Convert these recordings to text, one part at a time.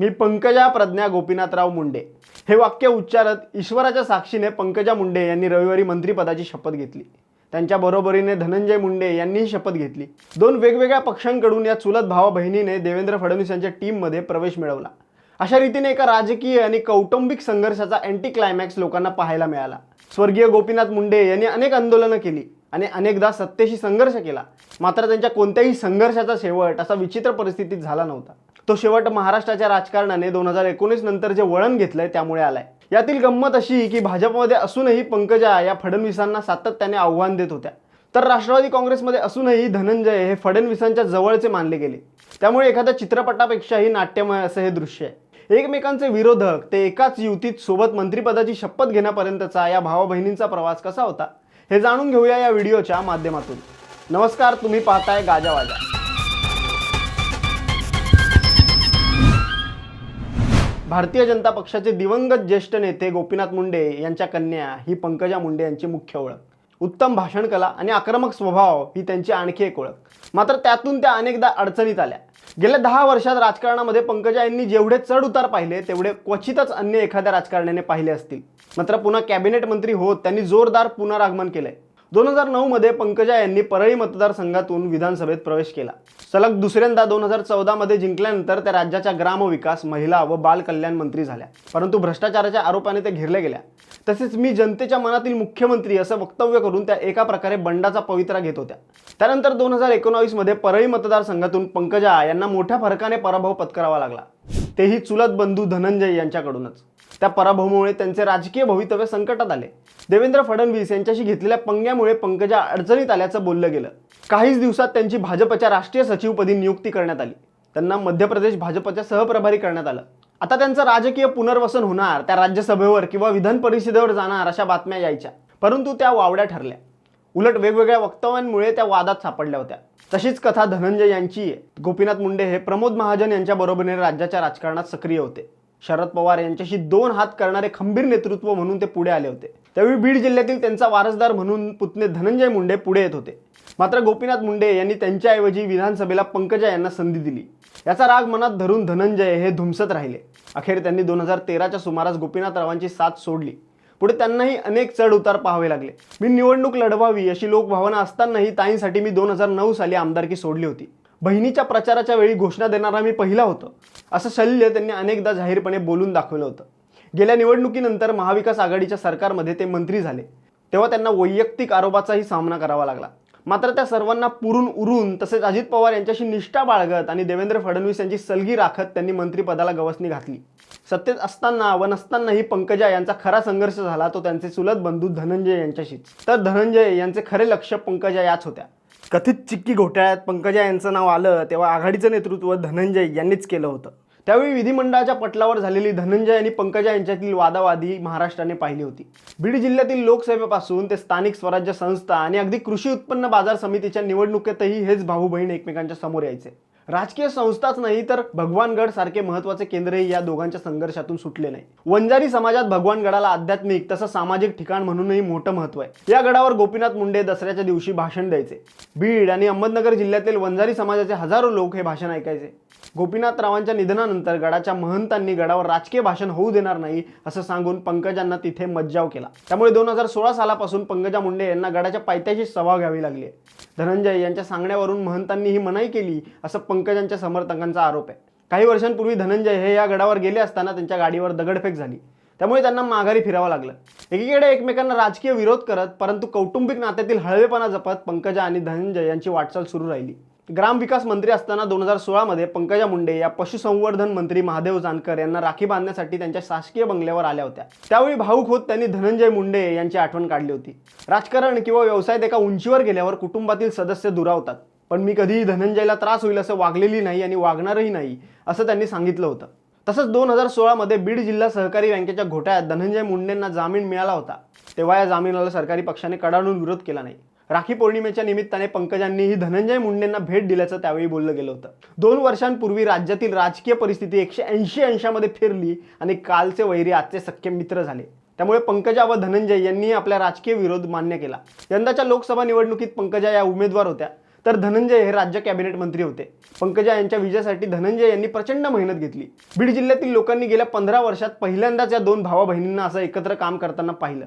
मी पंकजा प्रज्ञा गोपीनाथराव मुंडे. हे वाक्य उच्चारत ईश्वराच्या साक्षीने पंकजा मुंडे यांनी रविवारी मंत्रिपदाची शपथ घेतली. त्यांच्या बरोबरीने धनंजय मुंडे यांनीही शपथ घेतली. दोन वेगवेगळ्या पक्षांकडून या चुलत भावा बहिणीने देवेंद्र फडणवीस यांच्या टीममध्ये प्रवेश मिळवला. अशा रीतीने एका राजकीय आणि कौटुंबिक संघर्षाचा अँटी क्लायमॅक्स लोकांना पाहायला मिळाला. स्वर्गीय गोपीनाथ मुंडे यांनी अनेक आंदोलनं केली आणि अनेकदा सत्तेशी संघर्ष केला. मात्र त्यांच्या कोणत्याही संघर्षाचा शेवट असा विचित्र परिस्थितीत झाला नव्हता. तो शेवट महाराष्ट्राच्या राजकारणाने दोन हजार एकोणीस नंतर जे वळण घेतलंय त्यामुळे आलाय. यातील गंमत अशी की भाजपमध्ये असूनही पंकजा या फडणवीसांना सातत्याने आव्हान देत होत्या. तर राष्ट्रवादी काँग्रेसमध्ये असूनही धनंजय हे फडणवीसांच्या जवळचे मानले गेले. त्यामुळे एखाद्या चित्रपटापेक्षाही नाट्यमय असं हे दृश्य आहे. एकमेकांचे विरोधक ते एकाच युतीत सोबत मंत्रिपदाची शपथ घेण्यापर्यंतचा या भावा बहिणींचा प्रवास कसा होता हे जाणून घेऊया या व्हिडिओच्या माध्यमातून. नमस्कार तुम्ही पाहताय गाजावाजा भारतीय जनता पक्षाचे दिवंगत ज्येष्ठ नेते गोपीनाथ मुंडे यांच्या कन्या ही पंकजा मुंडे यांची मुख्य ओळख. उत्तम भाषणकला आणि आक्रमक स्वभाव ही त्यांची आणखी एक ओळख. मात्र त्यातून त्या अनेकदा अडचणीत आल्या. गेल्या दहा वर्षात राजकारणामध्ये पंकजा यांनी जेवढे चढ उतार पाहिले तेवढे क्वचितच अन्य एखाद्या राजकारण्याने पाहिले असतील. मात्र पुन्हा कॅबिनेट मंत्री होत त्यांनी जोरदार पुनरागमन केलंय. दोन हजार नऊमध्ये पंकजा यांनी परळी मतदारसंघातून विधानसभेत प्रवेश केला. सलग दुसऱ्यांदा दोन हजार चौदामध्ये जिंकल्यानंतर त्या राज्याच्या ग्रामविकास महिला व बालकल्याण मंत्री झाल्या. परंतु भ्रष्टाचाराच्या आरोपाने ते घेरल्या गेल्या. तसेच मी जनतेच्या मनातील मुख्यमंत्री असं वक्तव्य करून त्या एका प्रकारे बंडाचा पवित्रा घेत होत्या. त्यानंतर दोन हजार एकोणावीसमध्ये परळी मतदारसंघातून पंकजा यांना मोठ्या फरकाने पराभव पत्करावा लागला. तेही चुलत बंधू धनंजय यांच्याकडूनच. त्या पराभवामुळे त्यांचे राजकीय भवितव्य संकटात आले. देवेंद्र फडणवीस यांच्याशी घेतलेल्या पंग्यामुळे पंकजा अडचणीत आल्याचं बोललं गेलं. काहीच दिवसात त्यांची भाजपच्या राष्ट्रीय सचिवपदी नियुक्ती करण्यात आली. त्यांना मध्य प्रदेश भाजपच्या सहप्रभारी करण्यात आलं. आता त्यांचं राजकीय पुनर्वसन होणार त्या राज्यसभेवर किंवा विधान परिषदेवर जाणार अशा बातम्या यायच्या. परंतु त्या वावड्या ठरल्या. उलट वेगवेगळ्या वक्तव्यांमुळे त्या वादात सापडल्या होत्या. तशीच कथा धनंजय यांची गोपीनाथ मुंडे हे प्रमोद महाजन यांच्या बरोबरीने राज्याच्या राजकारणात सक्रिय होते. शरद पवार यांच्याशी दोन हात करणारे खंबीर नेतृत्व म्हणून ते पुढे आले होते. त्यावेळी बीड जिल्ह्यातील त्यांचा वारसदार म्हणून पुतणे धनंजय मुंडे पुढे येत होते. मात्र गोपीनाथ मुंडे यांनी त्यांच्याऐवजी विधानसभेला पंकजा यांना संधी दिली. याचा राग मनात धरून धनंजय हे धुमसत राहिले. अखेर त्यांनी दोन हजार तेराच्या सुमारास गोपीनाथरावांची साथ सोडली. पुढे त्यांनाही अनेक चढ उतार पाहावे लागले. मी निवडणूक लढवावी अशी लोकभावना असतानाही ताईंसाठी मी दोन हजार नऊ साली आमदारकी सोडली होती. बहिणीच्या प्रचाराच्या वेळी घोषणा देणारा मी पहिला होतो. असं शल्य त्यांनी अनेकदा जाहीरपणे बोलून दाखवलं होतं. गेल्या निवडणुकीनंतर महाविकास आघाडीच्या सरकारमध्ये ते मंत्री झाले. तेव्हा त्यांना वैयक्तिक आरोपाचाही सामना करावा लागला. मात्र त्या सर्वांना पुरून उरून तसेच अजित पवार यांच्याशी निष्ठा बाळगत आणि देवेंद्र फडणवीस यांची सलगी राखत त्यांनी मंत्रिपदाला गवसणी घातली. सत्तेत असताना व नसतानाही पंकजा यांचा खरा संघर्ष झाला तो त्यांचे चुलत बंधू धनंजय यांच्याशीच. तर धनंजय यांचे खरे लक्ष पंकजा याच होत्या. कथित चिक्की घोटाळ्यात पंकजा यांचं नाव आलं तेव्हा आघाडीचं नेतृत्व धनंजय यांनीच केलं होतं. त्यावेळी विधिमंडळाच्या पटलावर झालेली धनंजय आणि पंकजा यांच्यातील वादावादी महाराष्ट्राने पाहिली होती. बीड जिल्ह्यातील लोकसभेपासून ते स्थानिक स्वराज्य संस्था आणि अगदी कृषी उत्पन्न बाजार समितीच्या निवडणुकीतही हेच भाऊ बहीण एकमेकांच्या समोर यायचे. राजकीय संस्थाच नाही तर भगवानगड सारखे महत्त्वाचे केंद्रही या दोघांच्या संघर्षातून सुटले नाही. वंजारी समाजात भगवानगडाला आध्यात्मिक तसं सामाजिक ठिकाण म्हणूनही मोठं महत्त्व आहे. या गडावर गोपीनाथ मुंडे दसऱ्याच्या दिवशी भाषण द्यायचे. बीड आणि अहमदनगर जिल्ह्यातील वंजारी समाजाचे हजारो लोक हे भाषण ऐकायचे. गोपीनाथरावांच्या निधनानंतर गडाच्या महंतांनी गडावर राजकीय भाषण होऊ देणार नाही असं सांगून पंकजांना तिथे मज्जाव केला. त्यामुळे दोन हजार सोळा सालापासून पंकजा मुंडे यांना गडाच्या पायथ्याशी सभा घ्यावी लागली आहे. धनंजय यांच्या सांगण्यावरून महंतांनी ही मनाई केली असं पंकजांच्या समर्थकांचा आरोप आहे. काही वर्षांपूर्वी धनंजय हे या गडावर गेले असताना त्यांच्या गाडीवर दगडफेक झाली. त्यामुळे त्यांना माघारी फिरावं लागलं. एकीकडे एकमेकांना राजकीय विरोध करत परंतु कौटुंबिक नात्यातील हळवेपणा जपत पंकजा आणि धनंजय यांची वाटचाल सुरू राहिली. ग्रामविकास मंत्री असताना दोन हजार सोळामध्ये पंकजा मुंडे या पशुसंवर्धन मंत्री महादेव जानकर यांना राखी बांधण्यासाठी त्यांच्या शासकीय बंगल्यावर आल्या होत्या. त्यावेळी भाऊक होत त्यांनी धनंजय मुंडे यांची आठवण काढली होती. राजकारण किंवा व्यवसायात एका उंचीवर गेल्यावर कुटुंबातील सदस्य दुरावतात. पण मी कधीही धनंजयला त्रास होईल असं वागलेली नाही आणि वागणारही नाही असं त्यांनी सांगितलं होतं. तसंच दोन हजार सोळामध्ये बीड जिल्हा सहकारी बँकेच्या घोटाळ्यात धनंजय मुंडेंना जामीन मिळाला होता. तेव्हा या जामिनाला सरकारी पक्षाने कडाडून विरोध केला नाही. राखी पौर्णिमेच्या निमित्ताने पंकजांनीही धनंजय मुंडेंना भेट दिल्याचं त्यावेळी बोललं गेलं होतं. दोन वर्षांपूर्वी राज्यातील राजकीय परिस्थिती एकशे ऐंशी अंशामध्ये फिरली आणि कालचे वैरी आजचे सख्य मित्र झाले. त्यामुळे पंकजा व धनंजय यांनी आपला राजकीय विरोध मान्य केला. यंदाच्या लोकसभा निवडणुकीत पंकजा या उमेदवार होत्या. तर धनंजय हे राज्य कॅबिनेट मंत्री होते. पंकजा यांच्या विजयासाठी धनंजय यांनी प्रचंड मेहनत घेतली. बीड जिल्ह्यातील लोकांनी गेल्या पंधरा वर्षात पहिल्यांदाच या दोन भावा बहिणींना असं एकत्र काम करताना पाहिलं.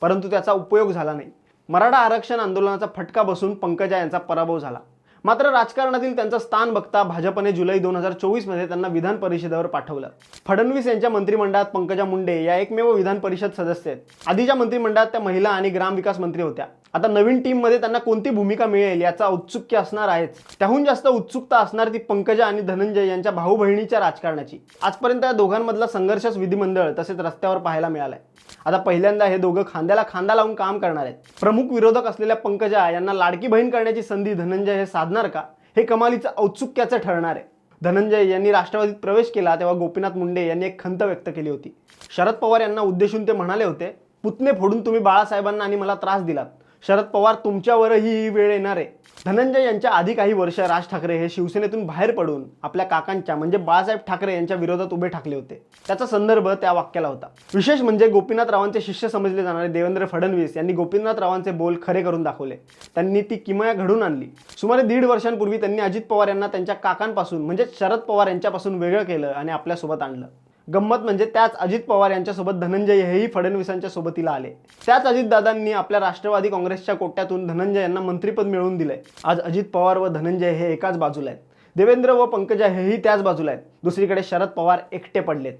परंतु त्याचा उपयोग झाला नाही. मराठा आरक्षण आंदोलनाचा फटका बसून पंकजा यांचा पराभव झाला. मात्र राजकारणातील त्यांचं स्थान बघता भाजपने जुलै दोन हजार चोवीसमध्ये त्यांना विधान परिषदेवर पाठवलं. फडणवीस यांच्या मंत्रिमंडळात पंकजा मुंडे या एकमेव विधान परिषद सदस्य आहेत. आधीच्या मंत्रिमंडळात त्या महिला आणि ग्रामविकास मंत्री होत्या. आता नवीन टीममध्ये त्यांना कोणती भूमिका मिळेल याचा औत्सुक्य असणार आहेच त्याहून जास्त उत्सुकता असणार ती पंकजा आणि धनंजय यांच्या भाऊ बहिणीच्या राजकारणाची. आजपर्यंत या दोघांमधला संघर्षच विधिमंडळ तसेच रस्त्यावर पाहायला मिळालाय. आता पहिल्यांदा हे दोघं खांद्याला खांदा लावून काम करणार आहेत. प्रमुख विरोधक असलेल्या पंकजा यांना लाडकी बहीण करण्याची संधी धनंजय हे साधणार का? हे कमालीचं औत्सुक्याचं ठरणार आहे. धनंजय यांनी राष्ट्रवादीत प्रवेश केला तेव्हा गोपीनाथ मुंडे यांनी एक खंत व्यक्त केली होती. शरद पवार यांना उद्देशून ते म्हणाले होते पुतणे फोडून तुम्ही बाळासाहेबांना आणि मला त्रास दिलात. शरद पवार तुमच्यावरही ही वेळ येणार आहे. धनंजय यांच्या आधी काही वर्ष राज ठाकरे हे शिवसेनेतून बाहेर पडून आपल्या काकांच्या म्हणजे बाळासाहेब ठाकरे यांच्या विरोधात उभे ठाकले होते. त्याचा संदर्भ त्या वाक्याला होता. विशेष म्हणजे गोपीनाथरावांचे शिष्य समजले जाणारे देवेंद्र फडणवीस यांनी गोपीनाथरावांचे बोल खरे करून दाखवले. त्यांनी ती किमया घडून आणली. सुमारे दीड वर्षांपूर्वी त्यांनी अजित पवार यांना त्यांच्या काकांपासून म्हणजे शरद पवार यांच्यापासून वेगळं केलं आणि आपल्यासोबत आणलं. गंमत म्हणजे त्याच अजित पवार यांच्यासोबत धनंजय हेही फडणवीसांच्या सोबतीला आले. त्याच अजितदादांनी आपल्या राष्ट्रवादी काँग्रेसच्या कोट्यातून धनंजय यांना मंत्रीपद मिळवून दिलंय. आज अजित पवार व धनंजय हे एकाच बाजूला आहेत. देवेंद्र व पंकजा हेही त्याच बाजूला आहेत. दुसरीकडे शरद पवार एकटे पडलेत.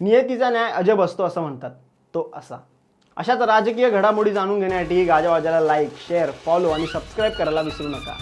नियतीचा न्याय अजब असतो असं म्हणतात. तो असा. अशाच राजकीय घडामोडी जाणून घेण्यासाठी गाजावाजाला लाईक शेअर फॉलो आणि सबस्क्राईब करायला विसरू नका.